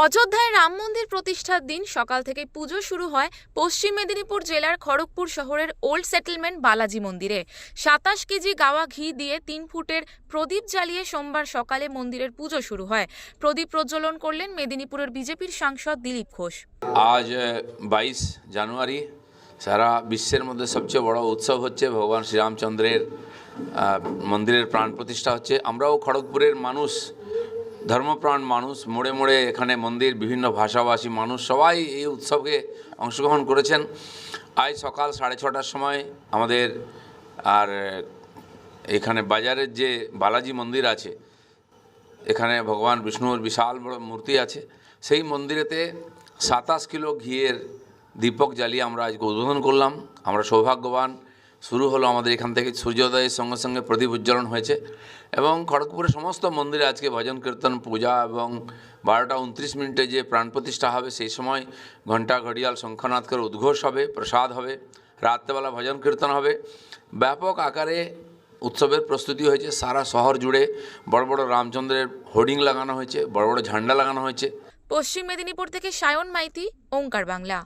অযোধ্যায় রাম মন্দির প্রতিষ্ঠার দিন সকাল থেকে পুজো শুরু হয় পশ্চিম মেদিনীপুর জেলার খড়গপুর শহরের ওল্ড সেটেলমেন্ট বালাজি মন্দিরে। সাতাশ কেজি গাওয়া ঘি দিয়ে তিন ফুটের প্রদীপ জ্বালিয়ে সোমবার সকালে মন্দিরের পুজো শুরু হয়। প্রদীপ প্রজ্বলন করলেন মেদিনীপুরের বিজেপির সাংসদ দিলীপ ঘোষ। আজ বাইশ জানুয়ারি সারা বিশ্বের মধ্যে সবচেয়ে বড় উৎসব হচ্ছে ভগবান শ্রীরামচন্দ্রের মন্দিরের প্রাণ প্রতিষ্ঠা হচ্ছে। আমরাও খড়গপুরের মানুষ ধর্মপ্রাণ মানুষ, মোড়ে মোড়ে এখানে মন্দির, বিভিন্ন ভাষাভাষী মানুষ, সবাই এই উৎসবে অংশগ্রহণ করেছেন। আজ সকাল সাড়ে ছটার সময় আমাদের আর এখানে বাজারের যে বালাজি মন্দির আছে, এখানে ভগবান বিষ্ণুর বিশাল বড় মূর্তি আছে, সেই মন্দিরেতে সাতাশ কিলো ঘিয়ের দীপক জ্বালিয়ে আমরা আজকে উদ্বোধন করলাম। আমরা সৌভাগ্যবান শুরু হলো আমাদের এখান থেকে। সূর্যোদয়ের সঙ্গে সঙ্গে প্রদীপ উজ্জ্বলন হয়েছে এবং খড়গপুরের সমস্ত মন্দিরে আজকে ভজন, কীর্তন, পূজা এবং বারোটা উনত্রিশ মিনিটে যে প্রাণ প্রতিষ্ঠা হবে, সেই সময় ঘণ্টা ঘড়িয়াল শঙ্খনাথ করে উদ্ঘোষ হবে, প্রসাদ হবে, রাত্রেবেলা ভজন, কীর্তন হবে। ব্যাপক আকারে উৎসবের প্রস্তুতি হয়েছে, সারা শহর জুড়ে বড় বড় রামচন্দ্রের হোর্ডিং লাগানো হয়েছে, বড় বড় ঝান্ডা লাগানো হয়েছে। পশ্চিম মেদিনীপুর থেকে সায়ন মাইতি, ওঙ্কার বাংলা।